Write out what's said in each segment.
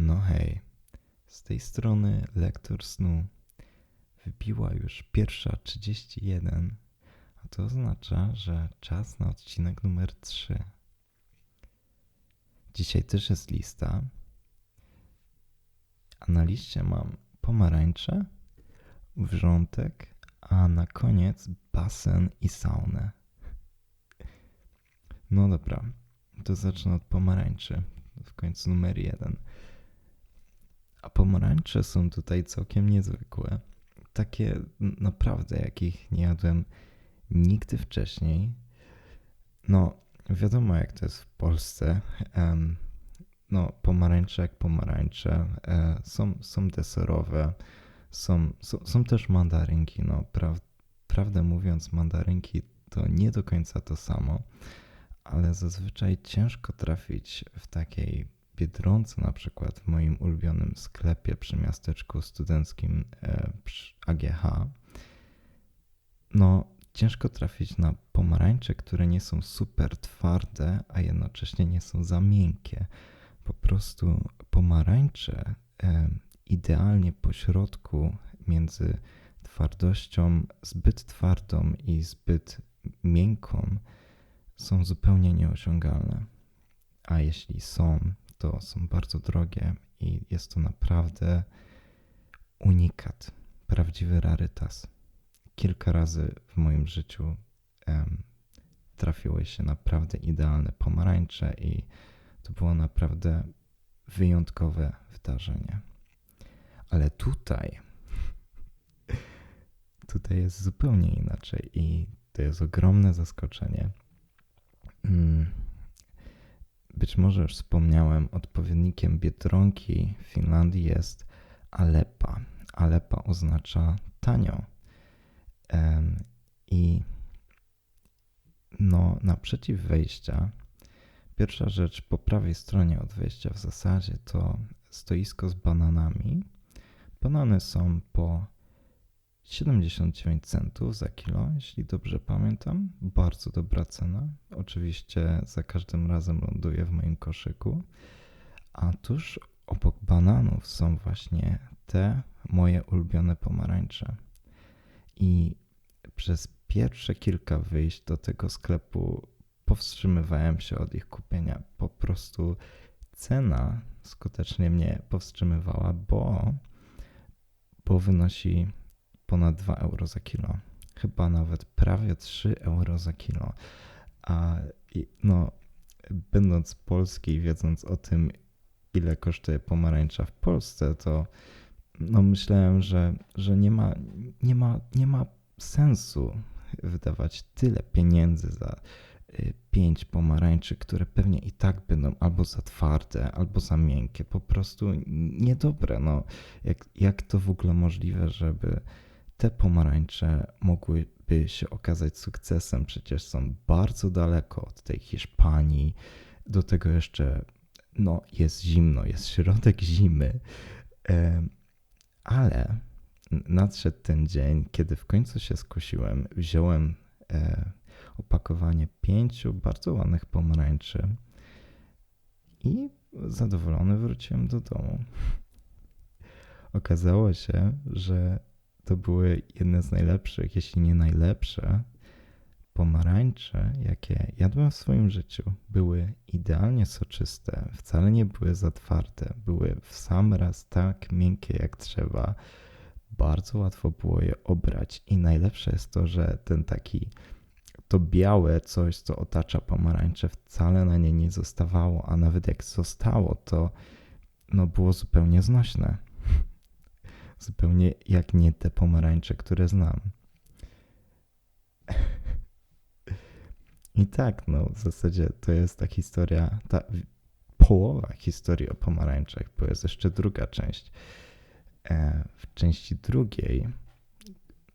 No hej, z tej strony lektor snu. Wybiła już pierwsza 31, a to oznacza, że czas na odcinek numer 3. Dzisiaj też jest lista, a na liście mam pomarańcze, wrzątek, a na koniec basen i saunę. No dobra, to zacznę od pomarańczy. W końcu numer jeden. A pomarańcze są tutaj całkiem niezwykłe. Takie naprawdę, jakich nie jadłem nigdy wcześniej. No, wiadomo jak to jest w Polsce. no, pomarańcze jak pomarańcze. E, są, są deserowe. Są, są, są też mandarynki. No, pra, prawdę mówiąc, mandarynki to nie do końca to samo ale zazwyczaj ciężko trafić w takiej Biedronce na przykład, w moim ulubionym sklepie przy miasteczku studenckim e, przy AGH, no ciężko trafić na pomarańcze, które nie są super twarde, a jednocześnie nie są za miękkie. Po prostu pomarańcze e, idealnie po środku między twardością zbyt twardą i zbyt miękką są zupełnie nieosiągalne. A jeśli są, to są bardzo drogie i jest to naprawdę unikat, prawdziwy rarytas. Kilka razy w moim życiu em, trafiły się naprawdę idealne pomarańcze i to było naprawdę wyjątkowe wydarzenie. Ale tutaj, tutaj jest zupełnie inaczej i to jest ogromne zaskoczenie. Mm. Być może już wspomniałem, odpowiednikiem Biedronki w Finlandii jest Alepa. Alepa oznacza tanio. I no, naprzeciw wejścia, pierwsza rzecz po prawej stronie od wejścia w zasadzie to stoisko z bananami. Banany są po 79 centów za kilo, jeśli dobrze pamiętam. Bardzo dobra cena. Oczywiście za każdym razem ląduje w moim koszyku. A tuż obok bananów są właśnie te moje ulubione pomarańcze. I przez pierwsze kilka wyjść do tego sklepu powstrzymywałem się od ich kupienia. Po prostu cena skutecznie mnie powstrzymywała, bo, bo wynosi ponad 2 euro za kilo. Chyba nawet prawie 3 euro za kilo. A no, będąc polski, wiedząc o tym, ile kosztuje pomarańcza w Polsce, to no myślałem, że, że nie, ma, nie, ma, nie ma sensu wydawać tyle pieniędzy za y, pięć pomarańczy, które pewnie i tak będą albo za twarde, albo za miękkie, po prostu niedobre. No, jak, jak to w ogóle możliwe, żeby te pomarańcze mogłyby się okazać sukcesem. Przecież są bardzo daleko od tej Hiszpanii. Do tego jeszcze no, jest zimno, jest środek zimy. Ale nadszedł ten dzień, kiedy w końcu się skusiłem. Wziąłem e, opakowanie pięciu bardzo ładnych pomarańczy i zadowolony wróciłem do domu. Okazało się, że to były jedne z najlepszych, jeśli nie najlepsze, pomarańcze, jakie jadłem w swoim życiu. Były idealnie soczyste, wcale nie były za twarde, były w sam raz tak miękkie jak trzeba. Bardzo łatwo było je obrać i najlepsze jest to, że ten taki to białe coś, co otacza pomarańcze, wcale na nie nie zostawało, a nawet jak zostało, to no było zupełnie znośne zupełnie jak nie te pomarańcze, które znam. I tak, no w zasadzie to jest ta historia, ta połowa historii o pomarańczach, bo jest jeszcze druga część. E, w części drugiej,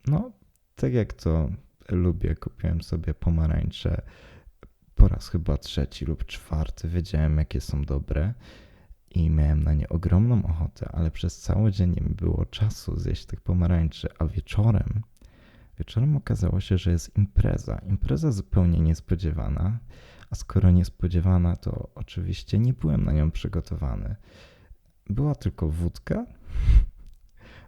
no tak jak to lubię, kupiłem sobie pomarańcze po raz chyba trzeci lub czwarty. Wiedziałem, jakie są dobre i miałem na nie ogromną ochotę, ale przez cały dzień nie było czasu zjeść tych pomarańczy, a wieczorem, wieczorem okazało się, że jest impreza. Impreza zupełnie niespodziewana, a skoro niespodziewana, to oczywiście nie byłem na nią przygotowany. była tylko wódka.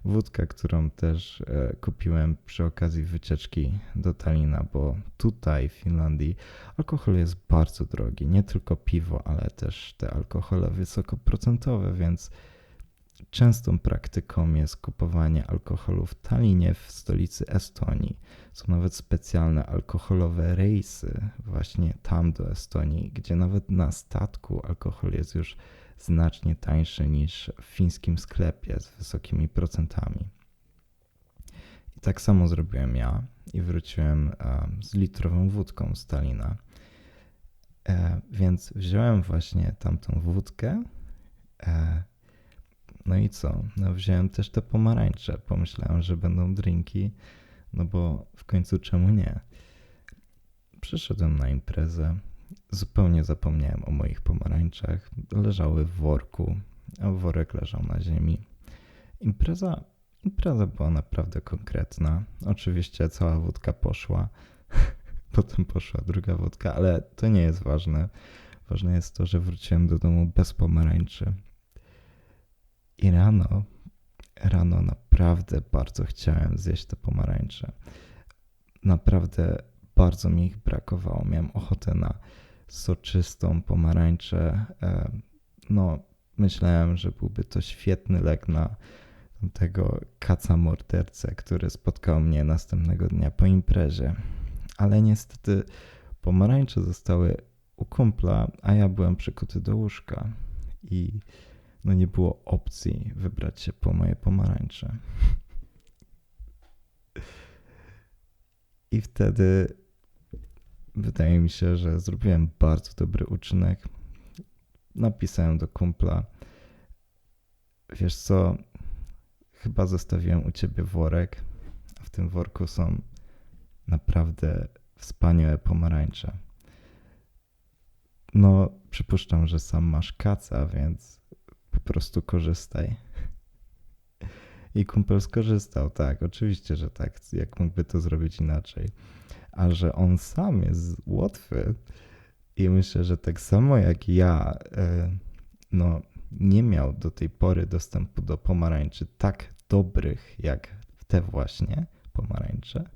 Wódka, którą też e, kupiłem przy okazji wycieczki do Talina, bo tutaj w Finlandii alkohol jest bardzo drogi. Nie tylko piwo, ale też te alkohole wysokoprocentowe, więc częstą praktyką jest kupowanie alkoholu w Talinie, w stolicy Estonii. Są nawet specjalne alkoholowe rejsy właśnie tam do Estonii, gdzie nawet na statku alkohol jest już znacznie tańszy niż w fińskim sklepie z wysokimi procentami. I tak samo zrobiłem ja i wróciłem z litrową wódką z Talina. E, więc wziąłem właśnie tamtą wódkę. E, no i co? No wziąłem też te pomarańcze. Pomyślałem, że będą drinki, no bo w końcu czemu nie? Przyszedłem na imprezę, Zupełnie zapomniałem o moich pomarańczach. Leżały w worku, a worek leżał na ziemi. Impreza, impreza była naprawdę konkretna. Oczywiście cała wódka poszła. Potem poszła druga wódka, ale to nie jest ważne. Ważne jest to, że wróciłem do domu bez pomarańczy. I rano, rano naprawdę bardzo chciałem zjeść te pomarańcze. Naprawdę bardzo mi ich brakowało. Miałem ochotę na soczystą pomarańczę. E, no, myślałem, że byłby to świetny lek na tego kaca mordercę, który spotkał mnie następnego dnia po imprezie. Ale niestety pomarańcze zostały u kumpla, a ja byłem przykuty do łóżka i no nie było opcji wybrać się po moje pomarańcze. I wtedy wydaje mi się, że zrobiłem bardzo dobry uczynek. Napisałem do kumpla. Wiesz co? Chyba zostawiłem u ciebie worek. A w tym worku są naprawdę wspaniałe pomarańcze. No, przypuszczam, że sam masz kaca, więc po prostu korzystaj. I kumpel skorzystał, tak, oczywiście, że tak. Jak mógłby to zrobić inaczej? A że on sam jest łatwy i myślę, że tak samo jak ja, e, no, nie miał do tej pory dostępu do pomarańczy tak dobrych jak te właśnie pomarańcze,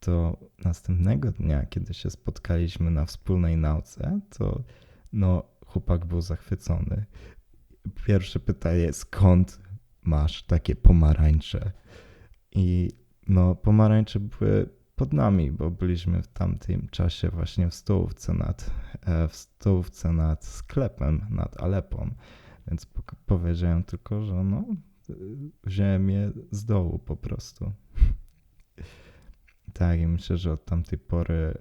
to następnego dnia, kiedy się spotkaliśmy na wspólnej nauce, to no, chłopak był zachwycony. Pierwsze pytanie, skąd masz takie pomarańcze? I no, pomarańcze były pod nami, bo byliśmy w tamtym czasie właśnie w stołówce nad, e, w stołówce nad sklepem, nad Alepą, więc powiedziałem tylko, że no, wziąłem je z dołu po prostu. tak, i myślę, że od tamtej pory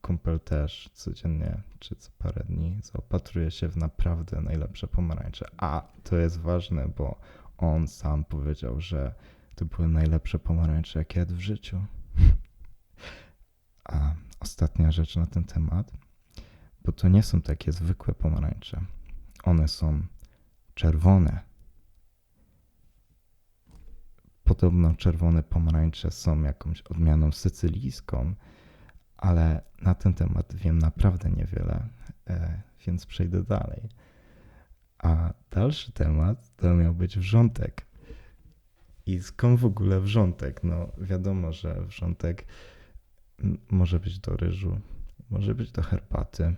kumpel też codziennie, czy co parę dni zaopatruje się w naprawdę najlepsze pomarańcze. A to jest ważne, bo on sam powiedział, że to były najlepsze pomarańcze, jakie jadł w życiu. Ostatnia rzecz na ten temat, bo to nie są takie zwykłe pomarańcze. One są czerwone. Podobno czerwone pomarańcze są jakąś odmianą sycylijską, ale na ten temat wiem naprawdę niewiele, e, więc przejdę dalej. A dalszy temat to miał być wrzątek. I skąd w ogóle wrzątek? No wiadomo, że wrzątek może być do ryżu, może być do herbaty.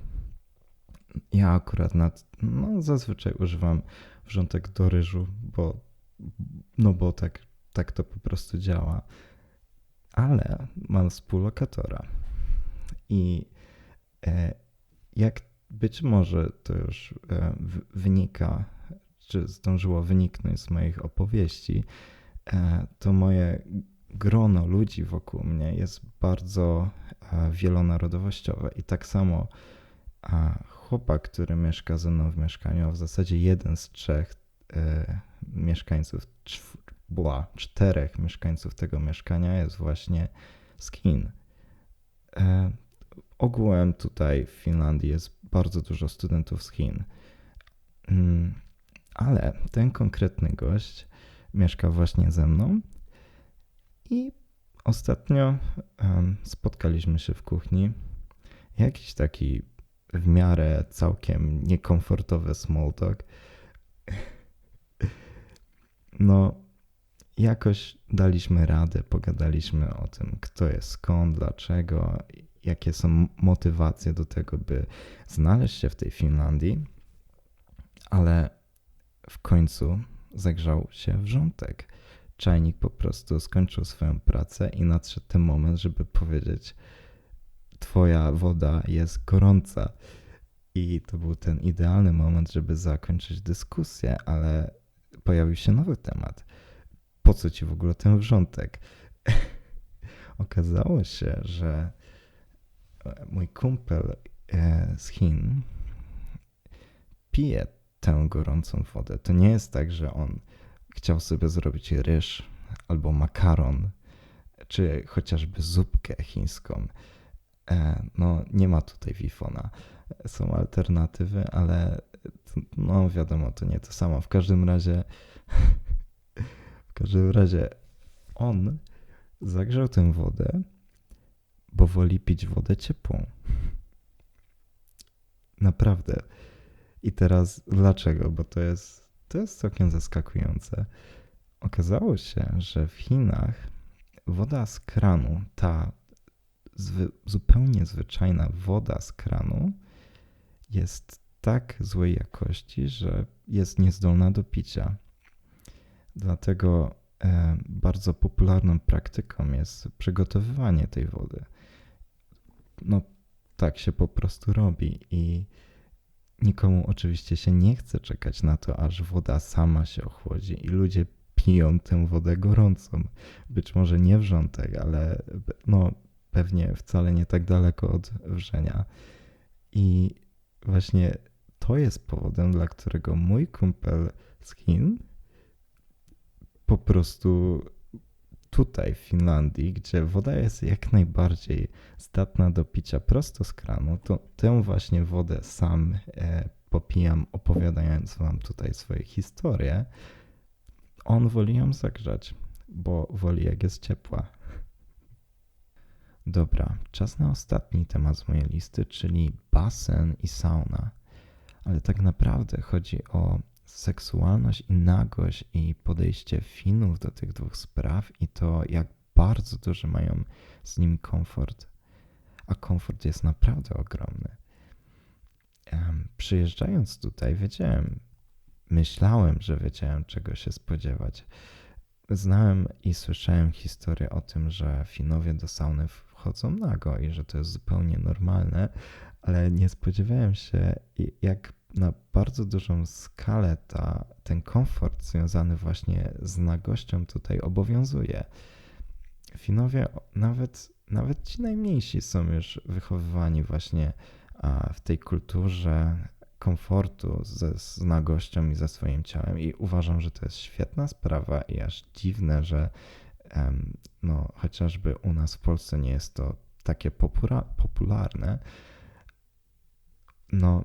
Ja akurat nad, no, zazwyczaj używam wrzątek do ryżu, bo, no bo tak, tak to po prostu działa. Ale mam współlokatora i e, jak być może to już e, wynika, czy zdążyło wyniknąć z moich opowieści, e, to moje grono ludzi wokół mnie jest bardzo e, wielonarodowościowe i tak samo chłopak, który mieszka ze mną w mieszkaniu, a w zasadzie jeden z trzech e, mieszkańców, była czterech mieszkańców tego mieszkania jest właśnie. E, ogółem tutaj w Finlandii jest bardzo dużo studentów z Chin. Mm, ale ten konkretny gość mieszka właśnie ze mną i ostatnio spotkaliśmy się w kuchni. Jakiś taki w miarę całkiem niekomfortowy small talk. no, jakoś daliśmy radę, pogadaliśmy o tym, kto jest skąd, dlaczego, jakie są motywacje do tego, by znaleźć się w tej Finlandii, ale w końcu zagrzał się wrzątek. Czajnik po prostu skończył swoją pracę i nadszedł ten moment, żeby powiedzieć: Twoja woda jest gorąca. I to był ten idealny moment, żeby zakończyć dyskusję, ale pojawił się nowy temat. Po co ci w ogóle ten wrzątek? Okazało się, że mój kumpel e, z Chin pije tę gorącą wodę. To nie jest tak, że on chciał sobie zrobić ryż albo makaron, czy chociażby zupkę chińską. E, no, nie ma tutaj Wifona. Są alternatywy, ale no wiadomo, to nie to samo. W każdym razie, w każdym razie on zagrzał tę wodę, bo woli pić wodę ciepłą. Naprawdę. I teraz dlaczego? Bo to jest, to jest całkiem zaskakujące. Okazało się, że w Chinach woda z kranu, ta zwy, zupełnie zwyczajna woda z kranu, jest tak złej jakości, że jest niezdolna do picia. Dlatego e, bardzo popularną praktyką jest przygotowywanie tej wody. No, tak się po prostu robi i nikomu oczywiście się nie chce czekać na to, aż woda sama się ochłodzi i ludzie piją tę wodę gorącą. Być może nie wrzątek, ale no, pewnie wcale nie tak daleko od wrzenia. I właśnie to jest powodem, dla którego mój kumpel z Chin po prostu tutaj w Finlandii, gdzie woda jest jak najbardziej zdatna do picia prosto z kranu, to tę właśnie wodę sam e, popijam, opowiadając wam tutaj swoje historie. On woli ją zagrzać, bo woli jak jest ciepła. Dobra, czas na ostatni temat z mojej listy, czyli basen i sauna. Ale tak naprawdę chodzi o seksualność i nagość i podejście Finów do tych dwóch spraw i to, jak bardzo duży mają z nim komfort. A komfort jest naprawdę ogromny. Um, przyjeżdżając tutaj, wiedziałem, myślałem, że wiedziałem, czego się spodziewać. Znałem i słyszałem historię o tym, że Finowie do sauny wchodzą nago i że to jest zupełnie normalne, ale nie spodziewałem się, jak na bardzo dużą skalę ta, ten komfort związany właśnie z nagością tutaj obowiązuje. Finowie, nawet, nawet ci najmniejsi są już wychowywani właśnie w tej kulturze komfortu ze, z nagością i ze swoim ciałem i uważam, że to jest świetna sprawa i aż dziwne, że no, chociażby u nas w Polsce nie jest to takie popularne. No,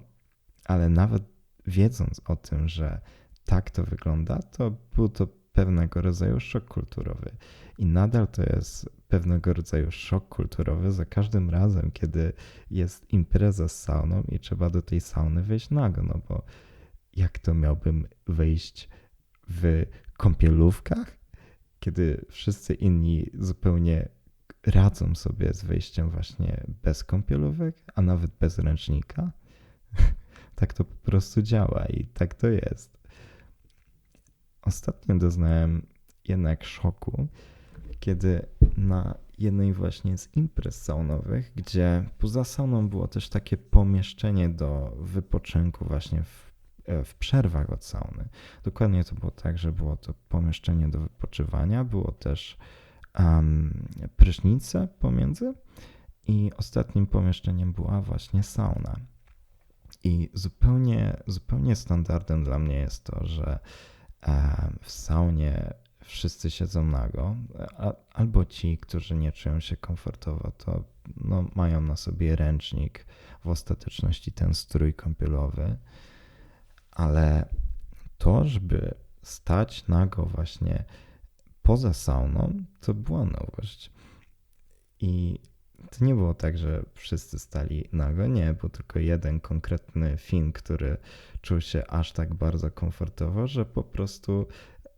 ale nawet wiedząc o tym, że tak to wygląda, to był to pewnego rodzaju szok kulturowy. I nadal to jest pewnego rodzaju szok kulturowy za każdym razem, kiedy jest impreza z sauną i trzeba do tej sauny wejść nago, no bo jak to miałbym wejść w kąpielówkach, kiedy wszyscy inni zupełnie radzą sobie z wejściem właśnie bez kąpielówek, a nawet bez ręcznika? Tak to po prostu działa i tak to jest. Ostatnio doznałem jednak szoku, kiedy na jednej właśnie z imprez saunowych, gdzie poza sauną było też takie pomieszczenie do wypoczynku właśnie w, e, w przerwach od sauny. Dokładnie to było tak, że było to pomieszczenie do wypoczywania, było też um, prysznice pomiędzy i ostatnim pomieszczeniem była właśnie sauna. I zupełnie, zupełnie standardem dla mnie jest to, że w saunie wszyscy siedzą nago, albo ci, którzy nie czują się komfortowo, to no, mają na sobie ręcznik, w ostateczności ten strój kąpielowy, ale to, żeby stać nago właśnie poza sauną, to była nowość. I to nie było tak, że wszyscy stali nago, nie, był tylko jeden konkretny Fin, który czuł się aż tak bardzo komfortowo, że po prostu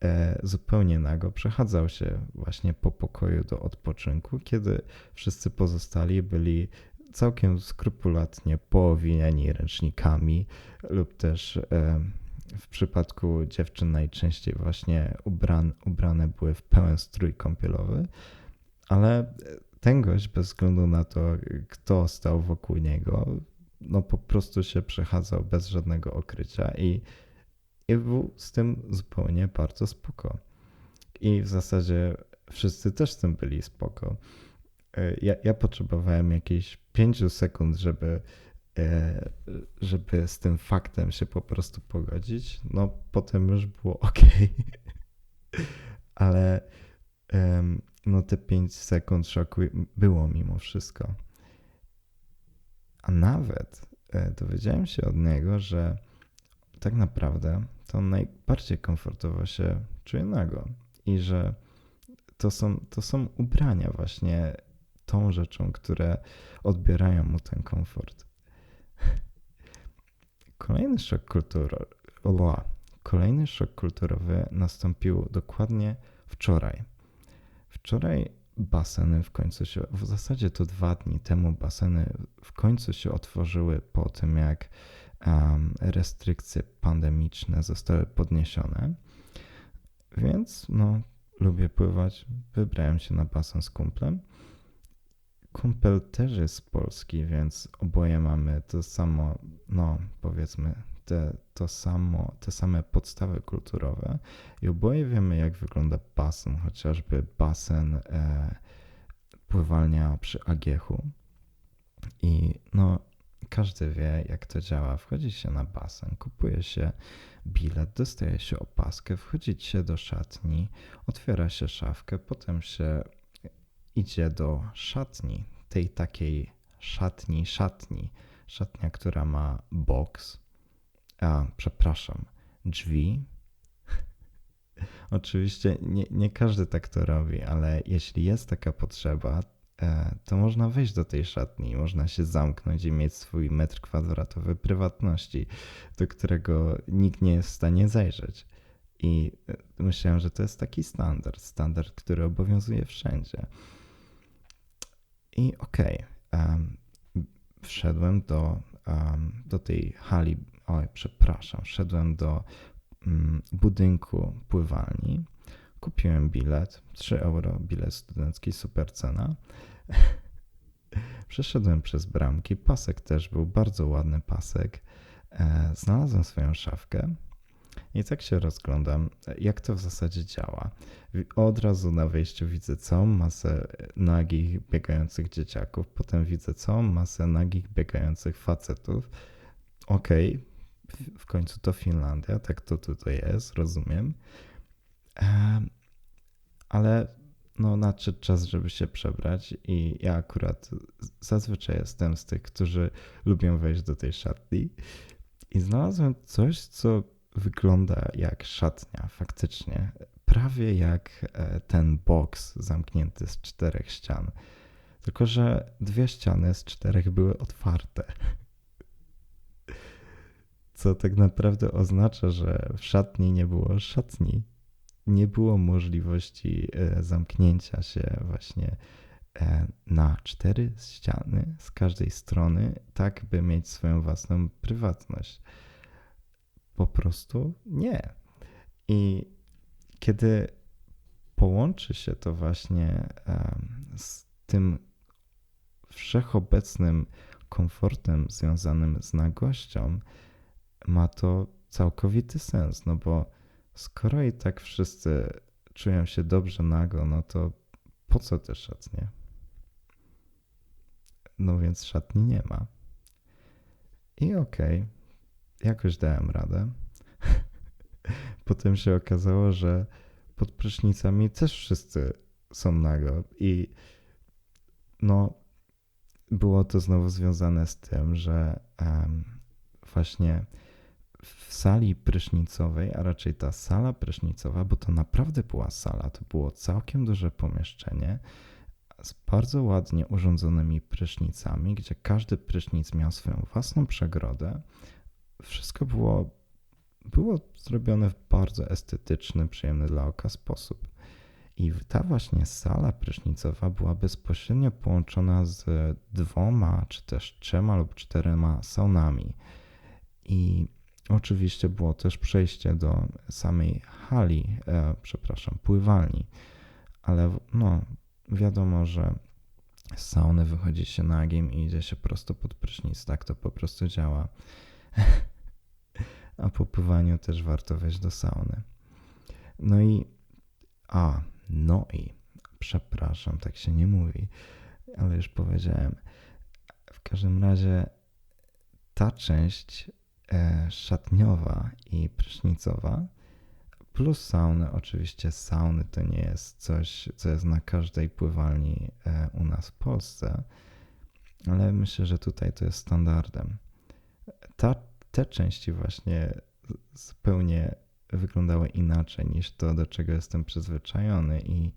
e, zupełnie nago przechadzał się właśnie po pokoju do odpoczynku, kiedy wszyscy pozostali byli całkiem skrupulatnie poowiniani ręcznikami lub też e, w przypadku dziewczyn najczęściej właśnie ubran, ubrane były w pełen strój kąpielowy, ale ten gość bez względu na to, kto stał wokół niego, no po prostu się przechadzał bez żadnego okrycia i, i był z tym zupełnie bardzo spoko. I w zasadzie wszyscy też z tym byli spoko. E, ja, ja potrzebowałem jakieś 5 sekund, żeby, e, żeby z tym faktem się po prostu pogodzić. No potem już było ok. Ale no te 5 sekund szoku było mimo wszystko. A nawet e, dowiedziałem się od niego, że tak naprawdę to najbardziej komfortowo się czuje nago i że to są, to są ubrania właśnie tą rzeczą, które odbierają mu ten komfort. Kolejny szok kulturowy, kolejny szok kulturowy nastąpił dokładnie wczoraj. Wczoraj baseny w końcu się, w zasadzie to dwa dni temu baseny w końcu się otworzyły po tym, jak restrykcje pandemiczne zostały podniesione. Więc no, lubię pływać. Wybrałem się na basen z kumplem. Kumpel też jest z Polski, więc oboje mamy to samo, no powiedzmy, te, to samo, te same podstawy kulturowe i oboje wiemy, jak wygląda basen, chociażby basen e, pływalnia przy Agiechu. I no, każdy wie, jak to działa. Wchodzi się na basen, kupuje się bilet, dostaje się opaskę, wchodzi się do szatni, otwiera się szafkę, potem się idzie do szatni, tej takiej szatni, szatni, szatnia, która ma boks, a przepraszam, drzwi. Oczywiście nie, nie każdy tak to robi, ale jeśli jest taka potrzeba, e, to można wejść do tej szatni, można się zamknąć i mieć swój metr kwadratowy prywatności, do którego nikt nie jest w stanie zajrzeć. I e, myślałem, że to jest taki standard, standard, który obowiązuje wszędzie. I okej, okay, um, wszedłem do, um, do tej hali oj, przepraszam, szedłem do mm, budynku pływalni, kupiłem bilet, 3 euro, bilet studencki, super cena. Przeszedłem przez bramki, pasek też był bardzo ładny pasek. E, znalazłem swoją szafkę i tak się rozglądam, jak to w zasadzie działa. Od razu na wejściu widzę całą masę nagich, biegających dzieciaków, potem widzę całą masę nagich, biegających facetów. Okej, okay, w końcu to Finlandia, tak to tutaj jest, rozumiem. Ale no, nadszedł czas, żeby się przebrać, i ja akurat zazwyczaj jestem z tych, którzy lubią wejść do tej szatni. I znalazłem coś, co wygląda jak szatnia, faktycznie. Prawie jak e, ten boks zamknięty z czterech ścian. Tylko, że dwie ściany z czterech były otwarte co tak naprawdę oznacza, że w szatni nie było szatni. Nie było możliwości e, zamknięcia się właśnie e, na cztery ściany z każdej strony, tak by mieć swoją własną prywatność. Po prostu nie. I kiedy połączy się to właśnie z tym wszechobecnym komfortem związanym z nagością, ma to całkowity sens, no bo skoro i tak wszyscy czują się dobrze nago, no to po co te szatnie? No więc szatni nie ma. I okej, okay, jakoś dałem radę. Potem się okazało, że pod prysznicami też wszyscy są nago i no było to znowu związane z tym, że um, właśnie sali prysznicowej, a raczej ta sala prysznicowa, bo to naprawdę była sala, to było całkiem duże pomieszczenie z bardzo ładnie urządzonymi prysznicami, gdzie każdy prysznic miał swoją własną przegrodę. Wszystko było było zrobione w bardzo estetyczny, przyjemny dla oka sposób. I ta właśnie sala prysznicowa była bezpośrednio połączona z dwoma, czy też trzema lub czterema saunami. I oczywiście było też przejście do samej hali, e, przepraszam, pływalni. Ale no, wiadomo, że z sauny wychodzi się nagim i idzie się prosto pod prysznic. Tak to po prostu działa. A po pływaniu też warto wejść do sauny. No i a, no i przepraszam, tak się nie mówi, ale już powiedziałem. W każdym razie ta część szatniowa i prysznicowa plus sauny, oczywiście sauny to nie jest coś, co jest na każdej pływalni e, u nas w Polsce, ale myślę, że tutaj to jest standardem. Ta, te części właśnie zupełnie wyglądały inaczej niż to, do czego jestem przyzwyczajony, i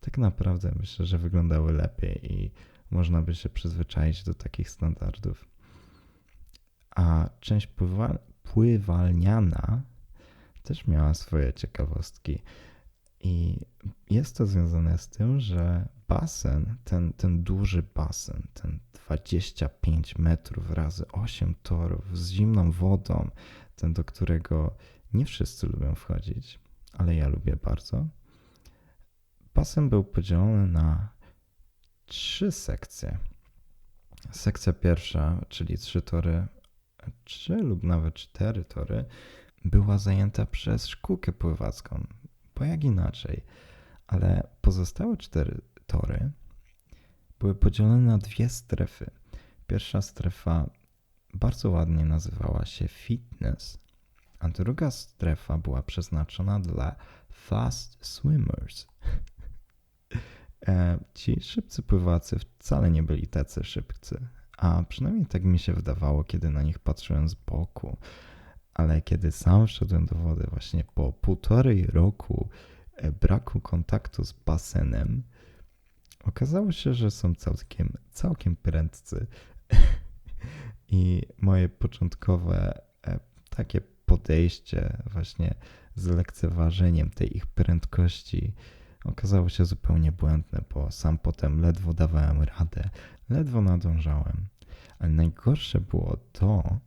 tak naprawdę myślę, że wyglądały lepiej i można by się przyzwyczaić do takich standardów. A część pływa, pływalniana też miała swoje ciekawostki. I jest to związane z tym, że basen, ten, ten duży basen, ten 25 metrów razy 8 torów z zimną wodą, ten do którego nie wszyscy lubią wchodzić, ale ja lubię bardzo. Basen był podzielony na trzy sekcje. Sekcja pierwsza, czyli trzy tory, trzy lub nawet cztery tory, była zajęta przez szkółkę pływacką, bo jak inaczej. Ale pozostałe cztery tory były podzielone na dwie strefy. Pierwsza strefa bardzo ładnie nazywała się fitness, a druga strefa była przeznaczona dla fast swimmers. E, ci szybcy pływacy wcale nie byli tacy szybcy, a przynajmniej tak mi się wydawało, kiedy na nich patrzyłem z boku. Ale kiedy sam wszedłem do wody, właśnie po półtorej roku e, braku kontaktu z basenem, okazało się, że są całkiem, całkiem prędcy. I moje początkowe e, takie podejście właśnie z lekceważeniem tej ich prędkości okazało się zupełnie błędne, bo sam potem ledwo dawałem radę, ledwo nadążałem. Ale najgorsze było to,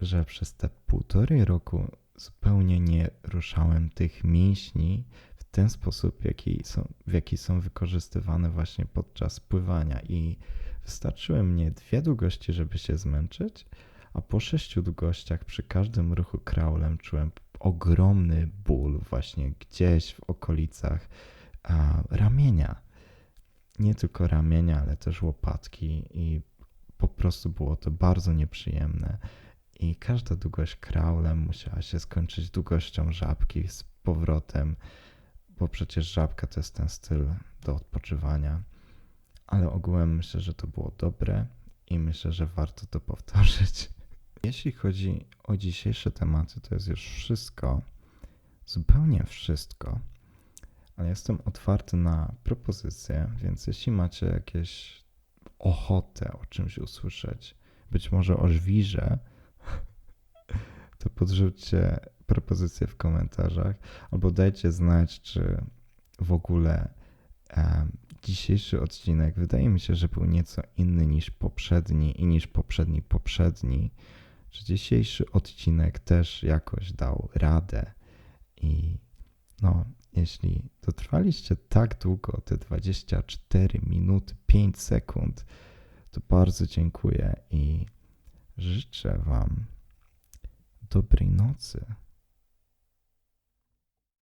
że przez te półtorej roku zupełnie nie ruszałem tych mięśni w ten sposób, jaki są, w jaki są wykorzystywane właśnie podczas pływania. I wystarczyły mnie dwie długości, żeby się zmęczyć, a po sześciu długościach przy każdym ruchu kraulem czułem ogromny ból właśnie gdzieś w okolicach a, ramienia. Nie tylko ramienia, ale też łopatki i po prostu było to bardzo nieprzyjemne. I każda długość kraulem musiała się skończyć długością żabki z powrotem, bo przecież żabka to jest ten styl do odpoczywania. Ale ogółem myślę, że to było dobre i myślę, że warto to powtórzyć. Jeśli chodzi o dzisiejsze tematy, to jest już wszystko, zupełnie wszystko, ale jestem otwarty na propozycje, więc jeśli macie jakieś ochotę o czymś usłyszeć, być może o żwirze, to podrzućcie propozycje w komentarzach albo dajcie znać, czy w ogóle e, dzisiejszy odcinek wydaje mi się, że był nieco inny niż poprzedni i niż poprzedni poprzedni. Czy dzisiejszy odcinek też jakoś dał radę i no, jeśli dotrwaliście tak długo, te 24 minuty 5 sekund, to bardzo dziękuję i życzę Wam dobrej nocy.